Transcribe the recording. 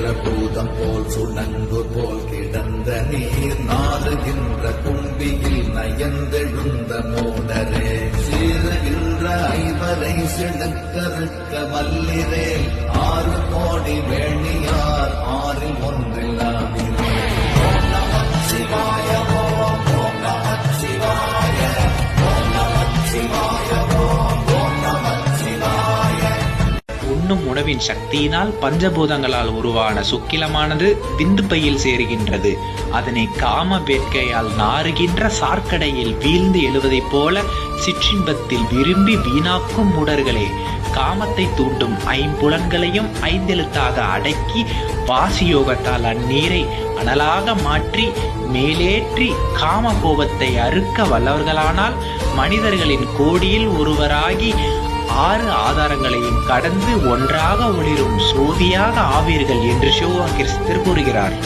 சென்ற பூதம் போல் சுணங்கு போல் கிடந்த நீர் நாடுகின்ற கும்பியில் நயந்தெழுந்த மூடரே சீறுகின்ற ஐவரை செடுக்கறுக்க மல்லிரே ஆறு கோடி வேணியார் ஆறில் ஒன்றில்லாதிரே ஓம் சிவாய ஓம் ஓம் சிவாய ஓம் நமः சிவாய. உண்ணும் உணவின் சக்தியினால் பஞ்சபூதங்களால் உருவான சுக்கிலமானது விந்துப்பையில் சேருகின்றது. அதனை காம வேட்கையால் நாறுகின்ற சார்க்கடையில் வீழ்ந்து எழுவதைப் போல சிற்றின்பத்தில் விரும்பி வீணாக்கும் உடர்களே காமத்தை தூண்டும் ஐம்புலன்களையும் ஐந்தெழுத்தாக அடக்கி வாசியோகத்தால் அந்நீரை அனலாக மாற்றி மேலேற்றி காம கோபத்தை அறுக்க வல்லவர்களானால் மனிதர்களின் கோடியில் ஒருவராகி ஆறு ஆதாரங்களையும் கடந்து ஒன்றாக ஒளிரும் சோதியாக ஆவீர்கள் என்று சிவா கிறிஸ்தர் கூறுகிறார்.